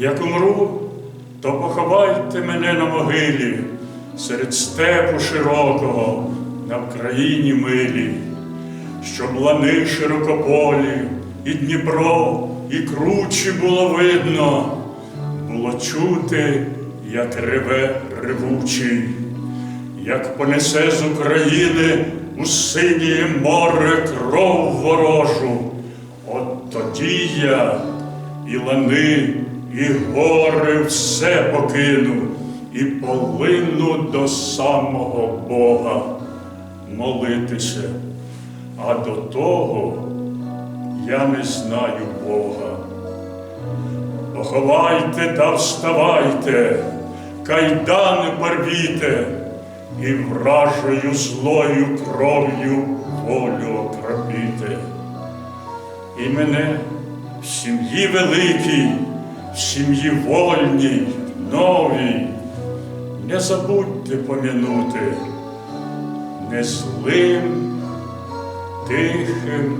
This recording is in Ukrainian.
Як умру, то поховайте мене на могилі серед степу широкого на Вкраїні милі, щоб лани широкополі, і Дніпро, і кручі було видно, було чути, як реве ревучий, як понесе з України у синє море кров ворожу. От тоді я і лани, і гори все покину, і полину до самого Бога молитися. А до того я не знаю Бога. Поховайте та вставайте, кайдани порвіте, і вражою злою кров'ю волю окропіте. І мене в сім'ї великій, сім'ї вольній, новій, не забудьте помінути незлим, тихим.